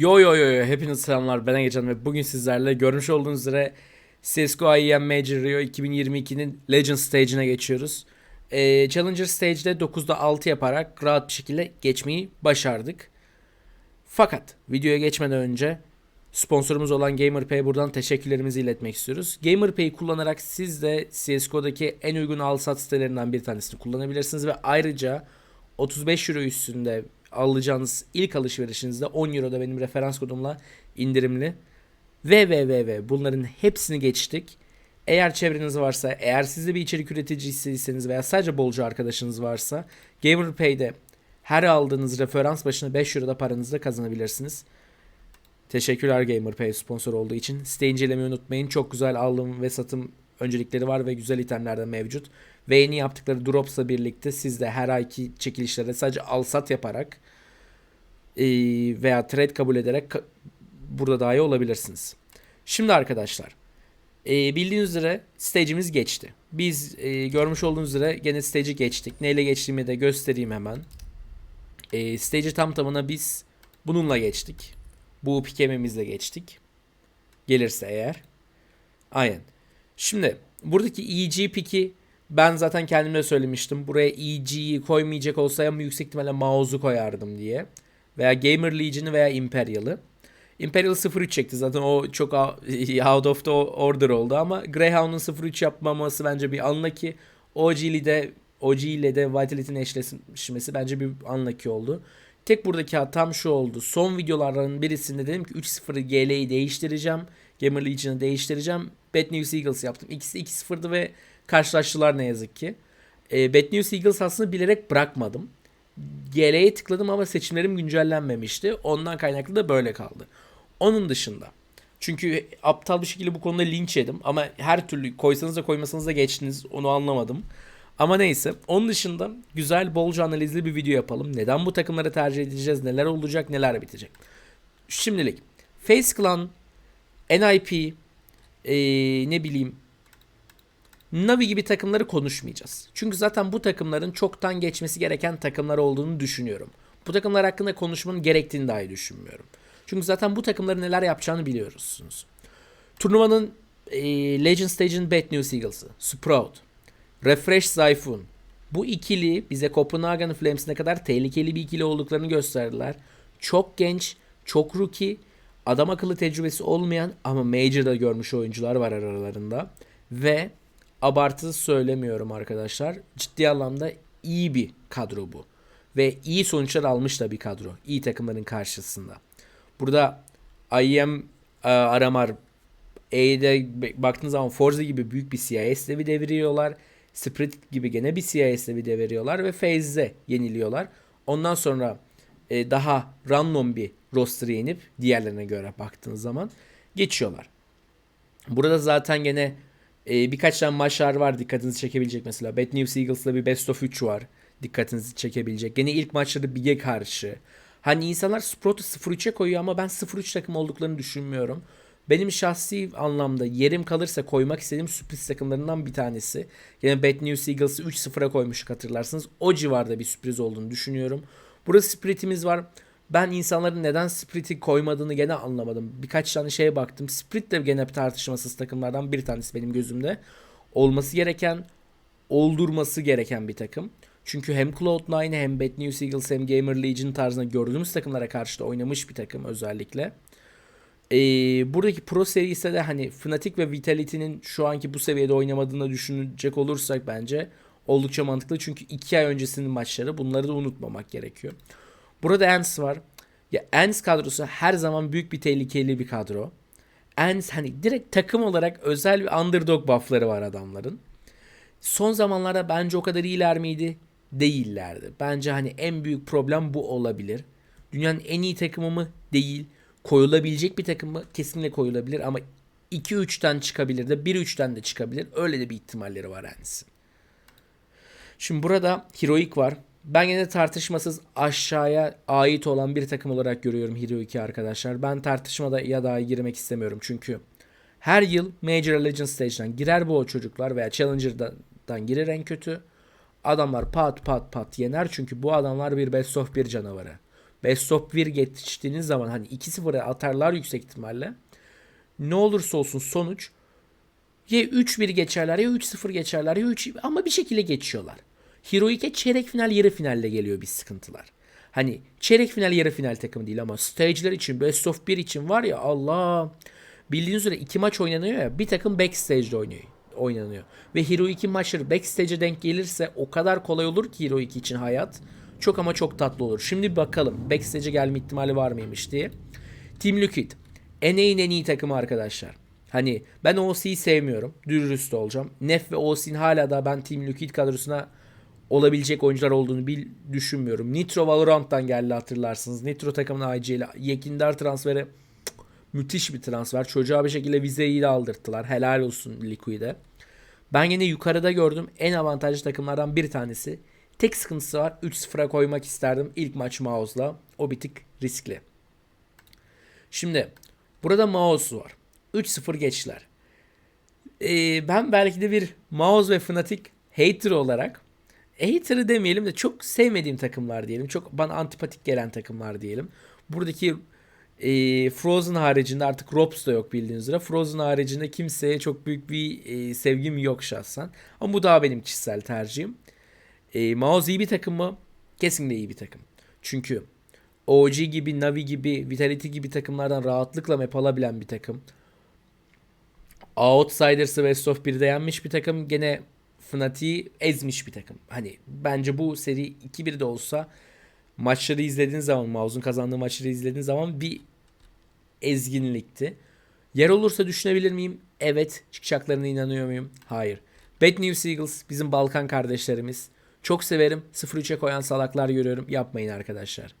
Yo yo yo yo hepinize selamlar ben Egecan ve bugün sizlerle görmüş olduğunuz üzere CSGO IEM Major Rio 2022'nin Legend Stage'ine geçiyoruz. Ee, Challenger Stage'de 9'da 6 yaparak rahat bir şekilde geçmeyi başardık. Fakat videoya geçmeden önce sponsorumuz olan GamerPay'e buradan teşekkürlerimizi iletmek istiyoruz. GamerPay'i kullanarak siz de CSGO'daki en uygun al-sat sitelerinden bir tanesini kullanabilirsiniz ve ayrıca 35 euro üstünde alacağınız ilk alışverişinizde 10 euro da benim referans kodumla indirimli. Ve ve ve ve bunların hepsini geçtik. Eğer çevreniz varsa, eğer siz de bir içerik üreticisiyseniz veya sadece bolcu arkadaşınız varsa GamerPay'de her aldığınız referans başına 5 euro da paranızı da kazanabilirsiniz. Teşekkürler GamerPay sponsor olduğu için. Siteyi incelemeyi unutmayın. Çok güzel alım ve satım öncelikleri var ve güzel itemler de mevcut. Ve yeni yaptıkları Drops'la birlikte siz de her ayki çekilişlerde sadece al sat yaparak e, veya trade kabul ederek burada dahi olabilirsiniz. Şimdi arkadaşlar e, bildiğiniz üzere stage'imiz geçti. Biz e, görmüş olduğunuz üzere gene stage'i geçtik. Neyle geçtiğimi de göstereyim hemen. E, stage'i tam tamına biz bununla geçtik. Bu pikememizle geçtik. Gelirse eğer. Aynen. Şimdi buradaki EG piki ben zaten kendime söylemiştim. Buraya EG'yi koymayacak olsaydım yüksek ihtimalle mouse'u koyardım diye. Veya Gamer Legion'ı veya Imperial'ı. Imperial 03 çekti zaten o çok out of the order oldu ama Greyhound'un 03 yapmaması bence bir unlucky. OG ile de OG ile de Vitality'nin eşleşmesi bence bir unlucky oldu. Tek buradaki hatam şu oldu. Son videolardan birisinde dedim ki 3.0 GL'yi değiştireceğim. Gamer Legion'ı değiştireceğim. Bad News Eagles yaptım. İkisi 2-0'dı ve karşılaştılar ne yazık ki. E, Bad News Eagles aslında bilerek bırakmadım. GL'ye tıkladım ama seçimlerim güncellenmemişti. Ondan kaynaklı da böyle kaldı. Onun dışında. Çünkü aptal bir şekilde bu konuda linç yedim. Ama her türlü koysanız da koymasanız da geçtiniz. Onu anlamadım. Ama neyse. Onun dışında güzel bolca analizli bir video yapalım. Neden bu takımları tercih edeceğiz? Neler olacak? Neler bitecek? Şimdilik. Face Clan, NIP, ee, ne bileyim Navi gibi takımları konuşmayacağız. Çünkü zaten bu takımların çoktan geçmesi gereken takımlar olduğunu düşünüyorum. Bu takımlar hakkında konuşmanın gerektiğini dahi düşünmüyorum. Çünkü zaten bu takımların neler yapacağını biliyorsunuz. Turnuvanın e, Legend Stage'in Bad News Eagles'ı, Sprout, Refresh Zayfun. Bu ikili bize Copenhagen Flames ne kadar tehlikeli bir ikili olduklarını gösterdiler. Çok genç, çok rookie, adam akıllı tecrübesi olmayan ama Major'da görmüş oyuncular var aralarında. Ve abartı söylemiyorum arkadaşlar. Ciddi anlamda iyi bir kadro bu. Ve iyi sonuçlar almış da bir kadro. İyi takımların karşısında. Burada IEM e, Aramar E'de baktığınız zaman Forza gibi büyük bir CIS devi deviriyorlar. Spirit gibi gene bir CIS devi deviriyorlar ve FaZe yeniliyorlar. Ondan sonra e, daha random bir roster'ı yenip diğerlerine göre baktığınız zaman geçiyorlar. Burada zaten gene e, birkaç tane maçlar var dikkatinizi çekebilecek mesela. Bad News Eagles'la bir Best of 3 var. Dikkatinizi çekebilecek. Gene ilk maçları Big'e karşı. Hani insanlar Sprout'u 0-3'e koyuyor ama ben 0-3 takım olduklarını düşünmüyorum. Benim şahsi anlamda yerim kalırsa koymak istediğim sürpriz takımlarından bir tanesi. Yine Bad News Eagles'ı 3-0'a koymuştuk hatırlarsınız. O civarda bir sürpriz olduğunu düşünüyorum. Burada Spirit'imiz var. Ben insanların neden Spirit'i koymadığını gene anlamadım. Birkaç tane şeye baktım. Spirit de gene tartışmasız takımlardan bir tanesi benim gözümde. Olması gereken, oldurması gereken bir takım. Çünkü hem Cloud9 hem Bad News Eagles hem Gamer Legion tarzında gördüğümüz takımlara karşı da oynamış bir takım özellikle. Ee, buradaki Pro serisi de hani Fnatic ve Vitality'nin şu anki bu seviyede oynamadığını düşünecek olursak bence oldukça mantıklı. Çünkü iki ay öncesinin maçları bunları da unutmamak gerekiyor. Burada Ens var. Ya Ens kadrosu her zaman büyük bir tehlikeli bir kadro. Ens hani direkt takım olarak özel bir underdog buff'ları var adamların. Son zamanlarda bence o kadar iyiler miydi? Değillerdi. Bence hani en büyük problem bu olabilir. Dünyanın en iyi takımı mı? Değil. Koyulabilecek bir takım mı? Kesinlikle koyulabilir ama 2-3'ten çıkabilir de 1-3'ten de çıkabilir. Öyle de bir ihtimalleri var Ens'in. Şimdi burada Heroic var. Ben yine tartışmasız aşağıya ait olan bir takım olarak görüyorum Heroic'i arkadaşlar. Ben tartışmada ya daha girmek istemiyorum çünkü her yıl Major Legend Stage'den girer bu o çocuklar veya Challenger'dan girer en kötü. Adamlar pat pat pat yener çünkü bu adamlar bir best of bir canavarı. Best of 1 geçtiğiniz zaman hani 2-0'a atarlar yüksek ihtimalle. Ne olursa olsun sonuç ya 3-1 geçerler ya 3-0 geçerler ya 3 ama bir şekilde geçiyorlar. Heroic'e çeyrek final yarı finalle geliyor bir sıkıntılar. Hani çeyrek final yarı final takımı değil ama stage'ler için best of 1 için var ya Allah bildiğiniz üzere iki maç oynanıyor ya bir takım backstage'de oynuyor oynanıyor. Ve Hero 2 maçları backstage'e denk gelirse o kadar kolay olur ki Hero 2 için hayat. Çok ama çok tatlı olur. Şimdi bakalım backstage'e gelme ihtimali var mıymış diye. Team Liquid. NA'nin en iyi takımı arkadaşlar. Hani ben OC'yi sevmiyorum. Dürüst olacağım. Nef ve OC'nin hala da ben Team Liquid kadrosuna olabilecek oyuncular olduğunu bil, düşünmüyorum. Nitro Valorant'tan geldi hatırlarsınız. Nitro takımına IC ile Yekindar transferi müthiş bir transfer. Çocuğa bir şekilde vizeyi de aldırttılar. Helal olsun Liquid'e. Ben yine yukarıda gördüm. En avantajlı takımlardan bir tanesi. Tek sıkıntısı var. 3-0'a koymak isterdim ilk maç Mouse'la. O bir tık riskli. Şimdi burada Mouse var. 3-0 geçtiler. Ee, ben belki de bir Mouse ve Fnatic hater olarak hater'ı demeyelim de çok sevmediğim takımlar diyelim. Çok bana antipatik gelen takımlar diyelim. Buradaki e, Frozen haricinde artık Robs da yok bildiğiniz üzere. Frozen haricinde kimseye çok büyük bir e, sevgim yok şahsen. Ama bu daha benim kişisel tercihim. E, Mouse iyi bir takım mı? Kesinlikle iyi bir takım. Çünkü OG gibi, Navi gibi, Vitality gibi takımlardan rahatlıkla map alabilen bir takım. Outsiders'ı West of 1'de yenmiş bir takım. Gene Fnatic'i ezmiş bir takım. Hani bence bu seri 2-1 de olsa maçları izlediğin zaman, Mouse'un kazandığı maçları izlediğin zaman bir ezginlikti. Yer olursa düşünebilir miyim? Evet. Çıkacaklarına inanıyor muyum? Hayır. Bad News Eagles bizim Balkan kardeşlerimiz. Çok severim. 0-3'e koyan salaklar görüyorum. Yapmayın arkadaşlar.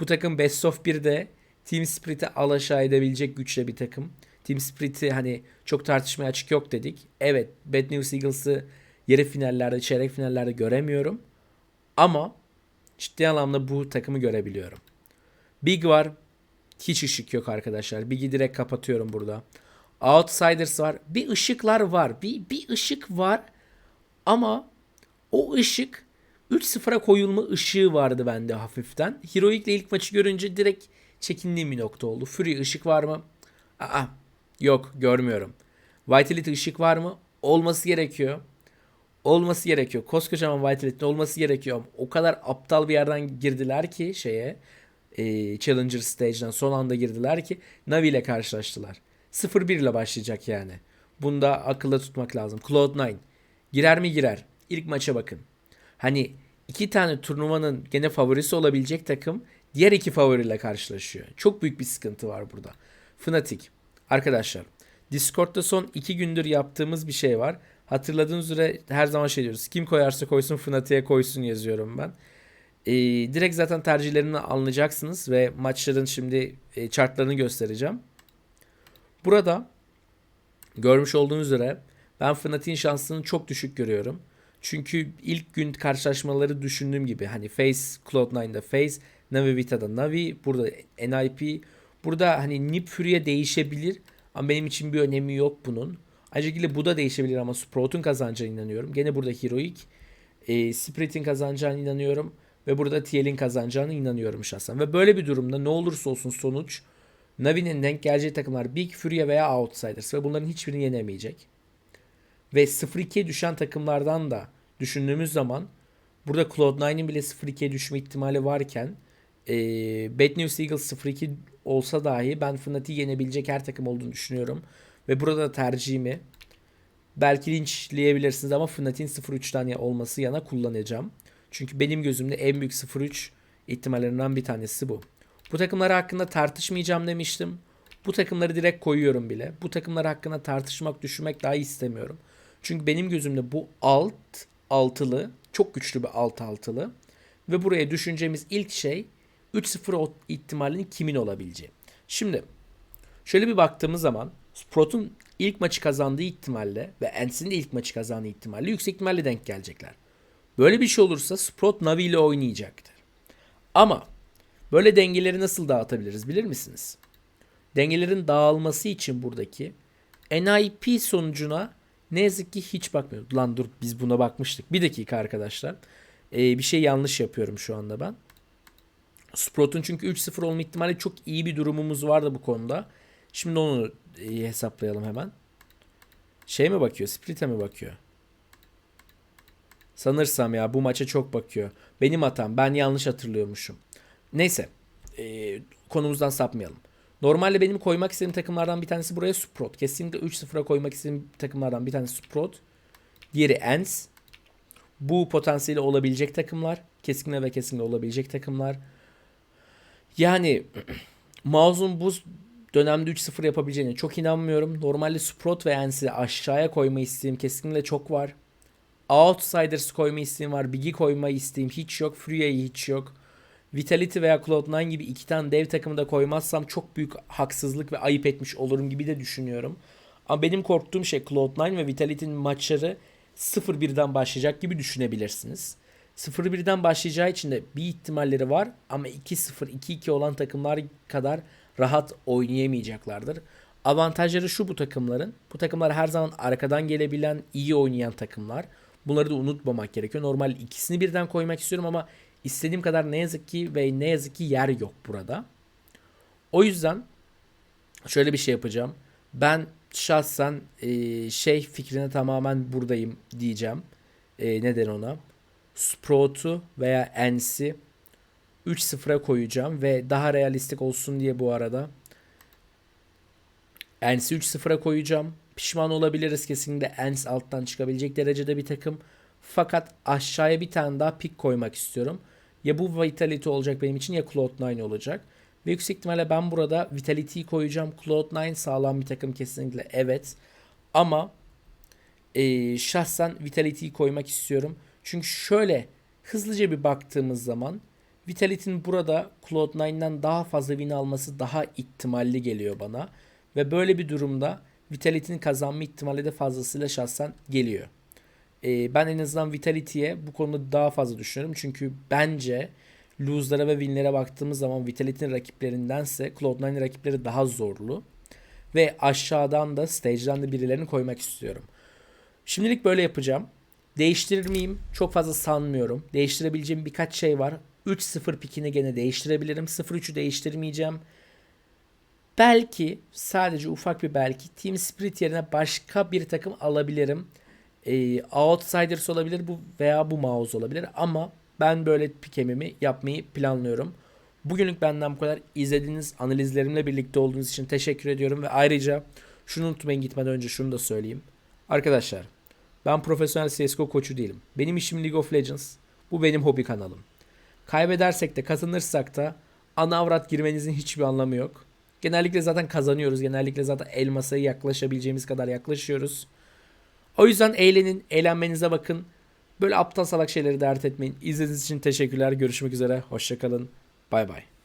Bu takım Best of 1'de Team Spirit'i alaşağı edebilecek güçte bir takım. Team Spirit'i hani çok tartışmaya açık yok dedik. Evet Bad News Eagles'ı yarı finallerde, çeyrek finallerde göremiyorum. Ama ciddi anlamda bu takımı görebiliyorum. Big var. Hiç ışık yok arkadaşlar. Big'i direkt kapatıyorum burada. Outsiders var. Bir ışıklar var. Bir, bir ışık var. Ama o ışık 3-0'a koyulma ışığı vardı bende hafiften. Heroic ile ilk maçı görünce direkt çekindiğim bir nokta oldu. Fury ışık var mı? Aa, yok görmüyorum. Vitality ışık var mı? Olması gerekiyor. Olması gerekiyor. Koskocaman Vitality olması gerekiyor. O kadar aptal bir yerden girdiler ki şeye e, Challenger Stage'den son anda girdiler ki Navi ile karşılaştılar. 0-1 ile başlayacak yani. Bunda akılda tutmak lazım. Cloud9 girer mi girer. İlk maça bakın. Hani iki tane turnuvanın gene favorisi olabilecek takım diğer iki favoriyle karşılaşıyor. Çok büyük bir sıkıntı var burada. Fnatic. Arkadaşlar Discord'da son iki gündür yaptığımız bir şey var. Hatırladığınız üzere her zaman şey diyoruz. Kim koyarsa koysun Fnatic'e koysun yazıyorum ben. Ee, direkt zaten tercihlerini anlayacaksınız ve maçların şimdi e, chartlarını göstereceğim. Burada görmüş olduğunuz üzere ben Fnatic'in şansını çok düşük görüyorum. Çünkü ilk gün karşılaşmaları düşündüğüm gibi hani Face Cloud9'da Face, Navi Vita'da Navi, burada NIP. Burada hani Nip Fury'e değişebilir ama benim için bir önemi yok bunun. Aynı şekilde bu da değişebilir ama Sprout'un kazanacağına inanıyorum. Gene burada Heroic, e, Spirit'in kazanacağına inanıyorum. Ve burada TL'in kazanacağına inanıyorum şahsen. Ve böyle bir durumda ne olursa olsun sonuç Navi'nin denk geleceği takımlar Big Fury veya Outsiders ve bunların hiçbirini yenemeyecek. Ve 0-2'ye düşen takımlardan da düşündüğümüz zaman burada Cloud9'in bile 0-2'ye düşme ihtimali varken e, Bad News Eagles 0-2 olsa dahi ben Fnatic'i yenebilecek her takım olduğunu düşünüyorum. Ve burada tercihimi belki linçleyebilirsiniz ama Fnatic'in 0-3'ten olması yana kullanacağım. Çünkü benim gözümde en büyük 0-3 ihtimallerinden bir tanesi bu. Bu takımlar hakkında tartışmayacağım demiştim. Bu takımları direkt koyuyorum bile. Bu takımlar hakkında tartışmak, düşünmek daha istemiyorum. Çünkü benim gözümde bu alt altılı çok güçlü bir alt altılı ve buraya düşüneceğimiz ilk şey 3-0 ihtimalinin kimin olabileceği. Şimdi şöyle bir baktığımız zaman Sprout'un ilk maçı kazandığı ihtimalle ve Ensig'in de ilk maçı kazandığı ihtimalle yüksek ihtimalle denk gelecekler. Böyle bir şey olursa Sprout Navi ile oynayacaktır. Ama böyle dengeleri nasıl dağıtabiliriz bilir misiniz? Dengelerin dağılması için buradaki NIP sonucuna ne yazık ki hiç bakmıyoruz. Lan dur biz buna bakmıştık. Bir dakika arkadaşlar. Ee, bir şey yanlış yapıyorum şu anda ben. Sprout'un çünkü 3-0 olma ihtimali çok iyi bir durumumuz vardı bu konuda. Şimdi onu e, hesaplayalım hemen. Şey mi bakıyor? Split'e mi bakıyor? Sanırsam ya bu maça çok bakıyor. Benim hatam. Ben yanlış hatırlıyormuşum. Neyse. e, konumuzdan sapmayalım. Normalde benim koymak istediğim takımlardan bir tanesi buraya Sprout. Kesinlikle 3-0'a koymak istediğim takımlardan bir tanesi Sprout. Diğeri Ents. Bu potansiyeli olabilecek takımlar. Kesinlikle ve kesinlikle olabilecek takımlar. Yani Mouse'un bu dönemde 3-0 yapabileceğine çok inanmıyorum. Normalde Sprout ve Ens'i aşağıya koyma isteğim kesinlikle çok var. Outsiders koyma isteğim var. Big'i koyma isteğim hiç yok. Furia'yı hiç yok. Vitality veya Cloud9 gibi iki tane dev takımı da koymazsam çok büyük haksızlık ve ayıp etmiş olurum gibi de düşünüyorum. Ama benim korktuğum şey Cloud9 ve Vitality'nin maçları 0-1'den başlayacak gibi düşünebilirsiniz. 0-1'den başlayacağı için de bir ihtimalleri var ama 2-0, 2-2 olan takımlar kadar rahat oynayamayacaklardır. Avantajları şu bu takımların. Bu takımlar her zaman arkadan gelebilen, iyi oynayan takımlar. Bunları da unutmamak gerekiyor. Normal ikisini birden koymak istiyorum ama istediğim kadar ne yazık ki ve ne yazık ki yer yok burada. O yüzden şöyle bir şey yapacağım. Ben şahsen e, şey fikrine tamamen buradayım diyeceğim. E, neden ona? Sprout'u veya Ens'i 3-0'a koyacağım ve daha realistik olsun diye bu arada Ens'i 3-0'a koyacağım. Pişman olabiliriz kesinlikle Ens alttan çıkabilecek derecede bir takım. Fakat aşağıya bir tane daha pik koymak istiyorum. Ya bu Vitality olacak benim için ya Cloud9 olacak. Ve yüksek ihtimalle ben burada Vitality'yi koyacağım. Cloud9 sağlam bir takım kesinlikle evet. Ama e, şahsen Vitality'yi koymak istiyorum. Çünkü şöyle hızlıca bir baktığımız zaman Vitality'nin burada Cloud9'dan daha fazla win alması daha ihtimalli geliyor bana. Ve böyle bir durumda Vitality'nin kazanma ihtimali de fazlasıyla şahsen geliyor. Ee, ben en azından Vitality'ye bu konuda daha fazla düşünüyorum. Çünkü bence lose'lara ve win'lere baktığımız zaman Vitality'nin rakiplerindense Cloud9'in rakipleri daha zorlu. Ve aşağıdan da stage'den de birilerini koymak istiyorum. Şimdilik böyle yapacağım. Değiştirir miyim? Çok fazla sanmıyorum. Değiştirebileceğim birkaç şey var. 3-0 pikini gene değiştirebilirim. 0-3'ü değiştirmeyeceğim. Belki sadece ufak bir belki Team Spirit yerine başka bir takım alabilirim. Ee, Outsiders olabilir bu veya bu mouse olabilir ama ben böyle pikemimi yapmayı planlıyorum. Bugünlük benden bu kadar. İzlediğiniz analizlerimle birlikte olduğunuz için teşekkür ediyorum ve ayrıca şunu unutmayın gitmeden önce şunu da söyleyeyim. Arkadaşlar ben profesyonel CSGO koçu değilim. Benim işim League of Legends. Bu benim hobi kanalım. Kaybedersek de kazanırsak da ana avrat girmenizin hiçbir anlamı yok. Genellikle zaten kazanıyoruz. Genellikle zaten elmasa yaklaşabileceğimiz kadar yaklaşıyoruz. O yüzden eğlenin, eğlenmenize bakın. Böyle aptal salak şeyleri dert etmeyin. İzlediğiniz için teşekkürler. Görüşmek üzere. Hoşçakalın. Bay bay.